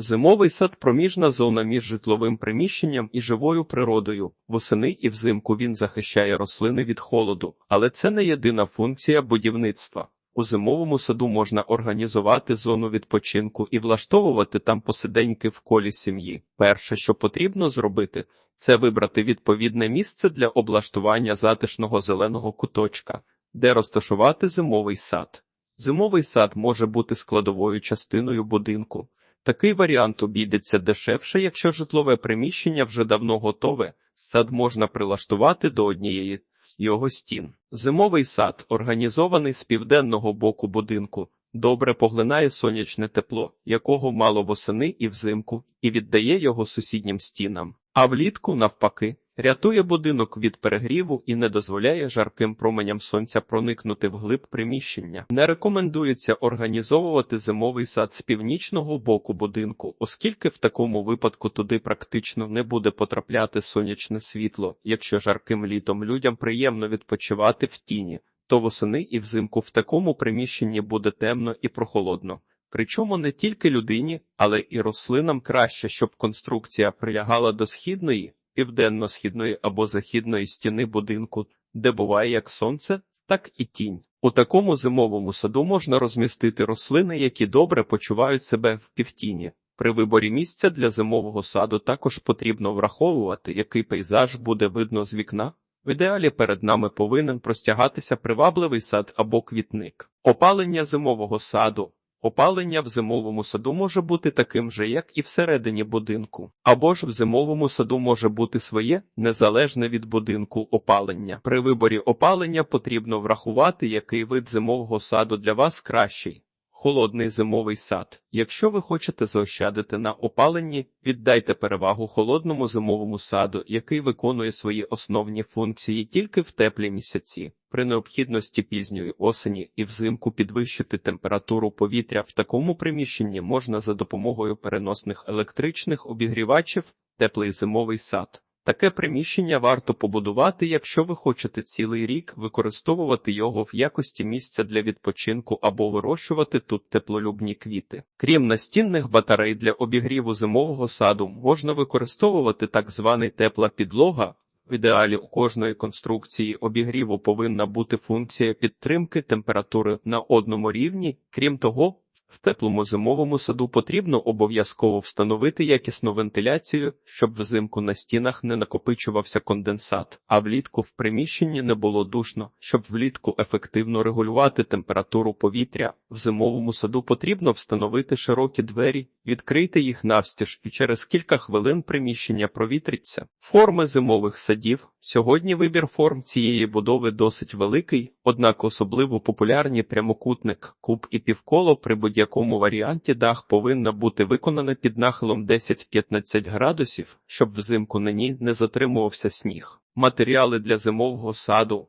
Зимовий сад проміжна зона між житловим приміщенням і живою природою. Восени і взимку він захищає рослини від холоду, але це не єдина функція будівництва. У зимовому саду можна організувати зону відпочинку і влаштовувати там посиденьки в колі сім'ї. Перше, що потрібно зробити, це вибрати відповідне місце для облаштування затишного зеленого куточка, де розташувати зимовий сад. Зимовий сад може бути складовою частиною будинку. Такий варіант обійдеться дешевше, якщо житлове приміщення вже давно готове, сад можна прилаштувати до однієї з його стін. Зимовий сад, організований з південного боку будинку, добре поглинає сонячне тепло, якого мало восени і взимку, і віддає його сусіднім стінам. А влітку, навпаки, рятує будинок від перегріву і не дозволяє жарким променям сонця проникнути вглиб приміщення. Не рекомендується організовувати зимовий сад з північного боку будинку, оскільки в такому випадку туди практично не буде потрапляти сонячне світло. Якщо жарким літом людям приємно відпочивати в тіні, то восени і взимку в такому приміщенні буде темно і прохолодно. Причому не тільки людині, але і рослинам краще, щоб конструкція прилягала до східної, південно-східної або західної стіни будинку, де буває як сонце, так і тінь. У такому зимовому саду можна розмістити рослини, які добре почувають себе в півтіні. При виборі місця для зимового саду також потрібно враховувати, який пейзаж буде видно з вікна. В ідеалі перед нами повинен простягатися привабливий сад або квітник. Опалення зимового саду. Опалення в зимовому саду може бути таким же, як і всередині будинку, або ж в зимовому саду може бути своє незалежне від будинку опалення. При виборі опалення потрібно врахувати, який вид зимового саду для вас кращий. Холодний зимовий сад. Якщо ви хочете заощадити на опаленні, віддайте перевагу холодному зимовому саду, який виконує свої основні функції тільки в теплі місяці. При необхідності пізньої осені і взимку підвищити температуру повітря в такому приміщенні можна за допомогою переносних електричних обігрівачів, теплий зимовий сад. Таке приміщення варто побудувати, якщо ви хочете цілий рік використовувати його в якості місця для відпочинку або вирощувати тут теплолюбні квіти. Крім настінних батарей для обігріву зимового саду, можна використовувати так званий тепла підлога. В ідеалі у кожної конструкції обігріву повинна бути функція підтримки температури на одному рівні. Крім того, в теплому зимовому саду потрібно обов'язково встановити якісну вентиляцію, щоб взимку на стінах не накопичувався конденсат, а влітку в приміщенні не було душно, щоб влітку ефективно регулювати температуру повітря. В зимовому саду потрібно встановити широкі двері, відкрити їх навстіж, і через кілька хвилин приміщення провітриться. Форми зимових садів. Сьогодні вибір форм цієї будови досить великий, однак особливо популярні прямокутник, куб і півколо при будь-якому варіанті дах повинна бути виконана під нахилом 10-15 градусів, щоб взимку на ній не затримувався сніг. Матеріали для зимового саду.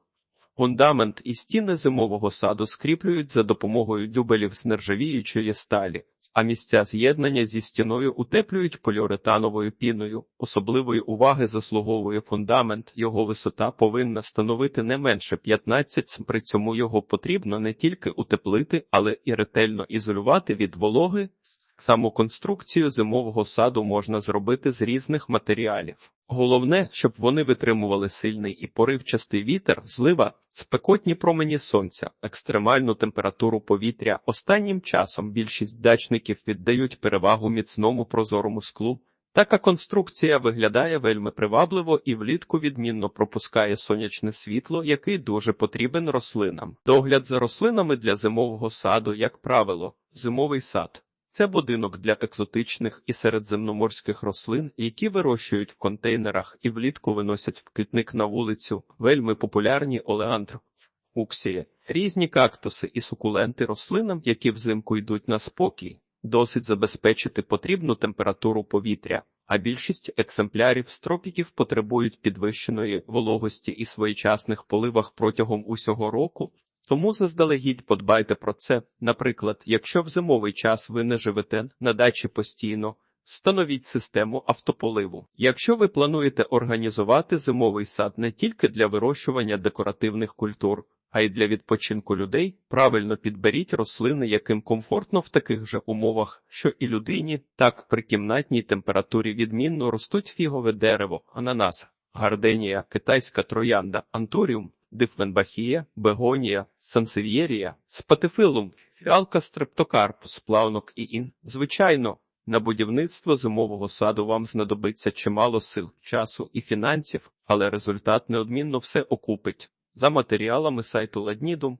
Фундамент і стіни зимового саду скріплюють за допомогою дюбелів з нержавіючої сталі, а місця з'єднання зі стіною утеплюють поліуретановою піною. Особливої уваги заслуговує фундамент, його висота повинна становити не менше 15 см. При цьому його потрібно не тільки утеплити, але і ретельно ізолювати від вологи. Саму конструкцію зимового саду можна зробити з різних матеріалів. Головне, щоб вони витримували сильний і поривчастий вітер, злива, спекотні промені сонця, екстремальну температуру повітря. Останнім часом більшість дачників віддають перевагу міцному прозорому склу. Така конструкція виглядає вельми привабливо і влітку відмінно пропускає сонячне світло, який дуже потрібен рослинам. Догляд за рослинами для зимового саду, як правило, зимовий сад. Це будинок для екзотичних і середземноморських рослин, які вирощують в контейнерах і влітку виносять в квітник на вулицю, вельми популярні олеандр, фуксії, різні кактуси і сукуленти рослинам, які взимку йдуть на спокій, досить забезпечити потрібну температуру повітря, а більшість екземплярів стропіків потребують підвищеної вологості і своєчасних поливах протягом усього року. Тому заздалегідь подбайте про це. Наприклад, якщо в зимовий час ви не живете на дачі постійно, встановіть систему автополиву. Якщо ви плануєте організувати зимовий сад не тільки для вирощування декоративних культур, а й для відпочинку людей. Правильно підберіть рослини, яким комфортно в таких же умовах, що і людині. Так при кімнатній температурі відмінно ростуть фігове дерево, ананас, гарденія, китайська троянда, антуріум, дифменбахія, бегонія, сансев'єрія, спатифилум, фіалка стрептокарпус, плавнок і ін. Звичайно, на будівництво зимового саду вам знадобиться чимало сил, часу і фінансів, але результат неодмінно все окупить. За матеріалами сайту Ладнідум